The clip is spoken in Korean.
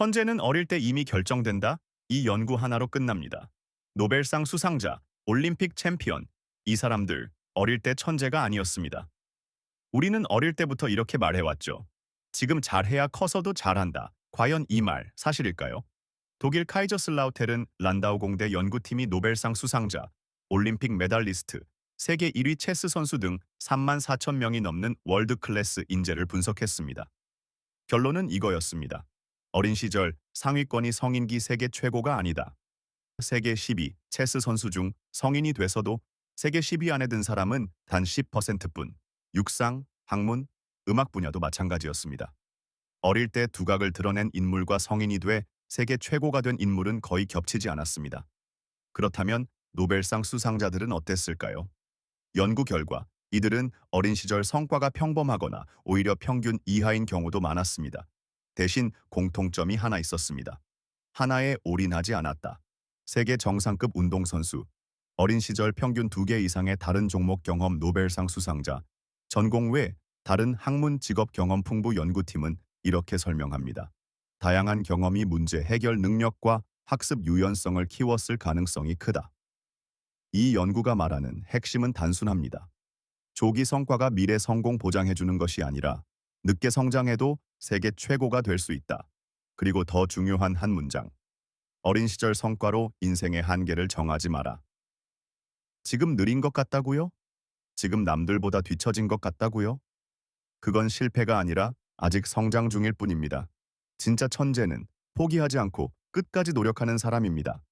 천재는 어릴 때 이미 결정된다? 이 연구 하나로 끝납니다. 노벨상 수상자, 올림픽 챔피언, 이 사람들 어릴 때 천재가 아니었습니다. 우리는 어릴 때부터 이렇게 말해왔죠. 지금 잘해야 커서도 잘한다. 과연 이 말 사실일까요? 독일 카이저슬라우텔은 란다우 공대 연구팀이 노벨상 수상자, 올림픽 메달리스트, 세계 1위 체스 선수 등 3만 4천 명이 넘는 월드 클래스 인재를 분석했습니다. 결론은 이거였습니다. 어린 시절 상위권이 성인기 세계 최고가 아니다. 세계 10위 체스 선수 중 성인이 돼서도 세계 10위 안에 든 사람은 단 10%뿐. 육상, 학문, 음악 분야도 마찬가지였습니다. 어릴 때 두각을 드러낸 인물과 성인이 돼 세계 최고가 된 인물은 거의 겹치지 않았습니다. 그렇다면 노벨상 수상자들은 어땠을까요? 연구 결과 이들은 어린 시절 성과가 평범하거나 오히려 평균 이하인 경우도 많았습니다. 대신 공통점이 하나 있었습니다. 하나에 올인하지 않았다. 세계 정상급 운동선수, 어린 시절 평균 두개 이상의 다른 종목 경험 노벨상 수상자, 전공 외 다른 학문 직업 경험 풍부 연구팀은 이렇게 설명합니다. 다양한 경험이 문제 해결 능력과 학습 유연성을 키웠을 가능성이 크다. 이 연구가 말하는 핵심은 단순합니다. 조기 성과가 미래 성공 보장해주는 것이 아니라 늦게 성장해도 세계 최고가 될 수 있다. 그리고 더 중요한 한 문장. 어린 시절 성과로 인생의 한계를 정하지 마라. 지금 느린 것 같다고요? 지금 남들보다 뒤처진 것 같다고요? 그건 실패가 아니라 아직 성장 중일 뿐입니다. 진짜 천재는 포기하지 않고 끝까지 노력하는 사람입니다.